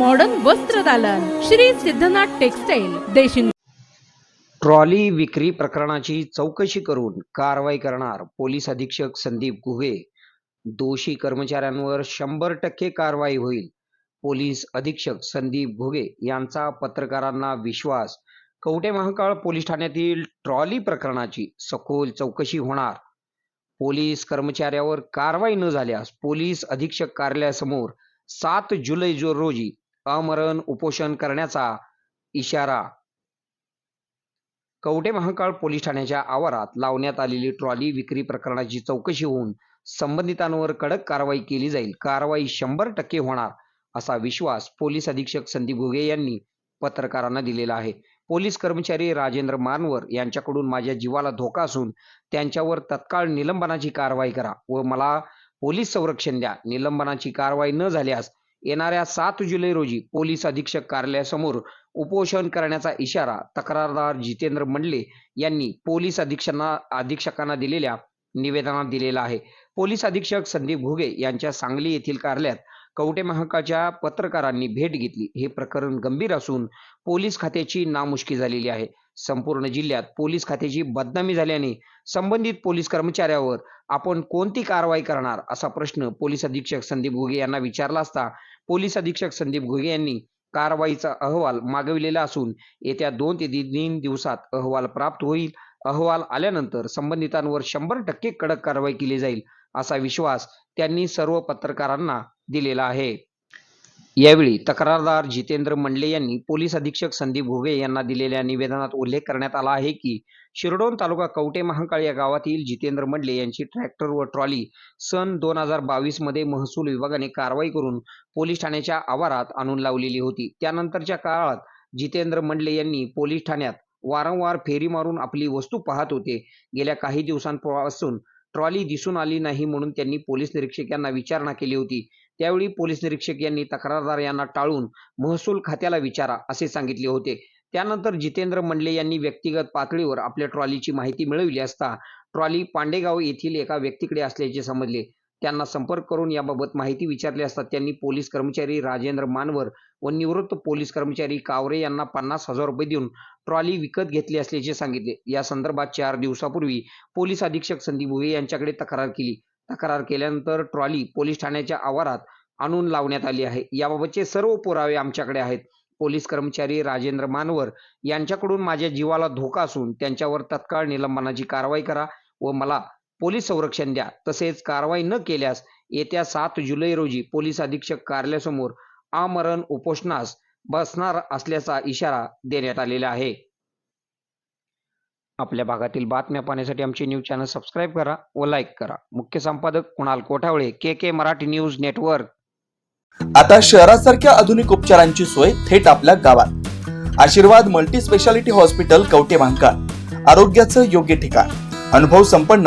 Modern वस्त्रदालन Shri Siddhanath textile Deshing trolley विक्री प्रकरणाची चौकशी करून कारवाई करणार पोलीस अधीक्षक संदीप गुहे. दोषी कर्मचाऱ्यांवर शंभर टक्के कारवाई होईल. पोलीस अधीक्षक संदीप घुगे यांचा पत्रकारांना विश्वास. कवटे महाकाळ पोलीस ठाण्यातील ट्रॉली प्रकरणाची सखोल चौकशी होणार. पोलीस कर्मचाऱ्यावर कारवाई न झाल्यास पोलीस अधीक्षक कार्यालयासमोर सात जुलै जो रोजी अमरण उपोषण करण्याचा इशारा. कवटे महाकाळ पोलीस ठाण्याच्या आवारात लावण्यात आलेली ट्रॉली विक्री प्रकरणाची चौकशी होऊन संबंधितांवर कडक कारवाई केली जाईल. कारवाई शंभर टक्के होणार असा विश्वास पोलीस अधीक्षक संदीप घुगे यांनी पत्रकारांना दिलेला आहे. पोलीस कर्मचारी राजेंद्र मानवर यांच्याकडून माझ्या जीवाला धोका असून त्यांच्यावर तत्काळ निलंबनाची कारवाई करा व मला पोलीस संरक्षण द्या. निलंबनाची कारवाई न झाल्यास येणाऱ्या सात जुलै रोजी पोलीस अधीक्षक कार्यालयासमोर उपोषण करण्याचा इशारा तक्रारदार जितेंद्र मंडले यांनी पोलीस अधीक्षकांना अधीक्षकांना दिलेल्या निवेदनात दिलेला आहे. पोलीस अधीक्षक संदीप घुगे यांच्या सांगली येथील कार्यालयात कवटे महाकाच्या पत्रकारांनी भेट घेतली. हे प्रकरण गंभीर असून पोलीस खात्याची नामुष्की झालेली आहे. संपूर्ण जिल्ह्यात पोलीस खात्याची बदनामी झाल्याने संबंधित पोलीस कर्मचाऱ्यावर आपण कोणती कारवाई करणार असा प्रश्न पोलीस अधीक्षक संदीप घुगे यांना विचारला असता पोलीस अधीक्षक संदीप घुगे यांनी कारवाईचा अहवाल मागविलेला असून येत्या दोन ते तीन दिवसात अहवाल प्राप्त होईल. अहवाल आल्यानंतर संबंधितांवर शंभर टक्के कडक कारवाई केली जाईल असा विश्वास त्यांनी सर्व पत्रकारांना दिलेला आहे. यावेळी तक्रारदार जितेंद्र मंडले यांनी पोलीस अधीक्षक संदीप घुगे यांना दिलेल्या निवेदनात उल्लेख करण्यात आला आहे की शिरडोन तालुका कवटे महांकाळ या गावातील जितेंद्र मंडले यांची ट्रॅक्टर व ट्रॉली सन दोन हजार बावीसमध्ये महसूल विभागाने कारवाई करून पोलीस ठाण्याच्या आवारात आणून लावलेली होती. त्यानंतरच्या काळात जितेंद्र मंडले यांनी पोलीस ठाण्यात वारंवार फेरी मारून आपली वस्तू पाहत होते. गेल्या काही दिवसांपासून ट्रॉली दिसून आली नाही म्हणून त्यांनी पोलीस निरीक्षक यांना विचारणा केली होती. त्यावेळी पोलीस निरीक्षक यांनी तक्रारदार यांना टाळून महसूल खात्याला विचारा असे सांगितले होते. त्यानंतर जितेंद्र मंडले यांनी व्यक्तिगत पातळीवर आपल्या ट्रॉलीची माहिती मिळविली असता ट्रॉली पांडेगाव येथील एका व्यक्तीकडे असल्याचे समजले. त्यांना संपर्क करून याबाबत माहिती विचारली असता त्यांनी पोलीस कर्मचारी राजेंद्र मानवर व निवृत्त पोलीस कर्मचारी कावरे यांना पन्नास हजार रुपये देऊन ट्रॉली विकत घेतली असल्याचे सांगितले. या संदर्भात चार दिवसापूर्वी पोलीस अधीक्षक संदीप भुवे यांच्याकडे तक्रार केली. तक्रार केल्यानंतर ट्रॉली पोलीस ठाण्याच्या आवारात आणून लावण्यात आली आहे. याबाबतचे सर्व पुरावे आमच्याकडे आहेत. पोलीस कर्मचारी राजेंद्र मानवर यांच्याकडून माझ्या जीवाला धोका असून त्यांच्यावर तत्काळ निलंबनाची कारवाई करा व मला पोलीस संरक्षण द्या. तसेच कारवाई न केल्यास येत्या सात जुलै रोजी पोलीस अधीक्षक कार्यालयासमोर आमरण उपोषणास बसणार असल्याचा इशारा देण्यात आलेला आहे. आपल्या भागातील बातम्या पाहण्यासाठी आमचे न्यूज चॅनल सबस्क्राईब करा व लाईक करा. मुख्य संपादक Kunal Kothawale K K Marathi news network. आता शहरासारख्या आधुनिक उपचारांची सोय थेट आपल्या गावात. Ashirwad multi speciality hospital Kavathe Mahankal आरोग्याचं योग्य ठिकाण. अनुभव संपन्न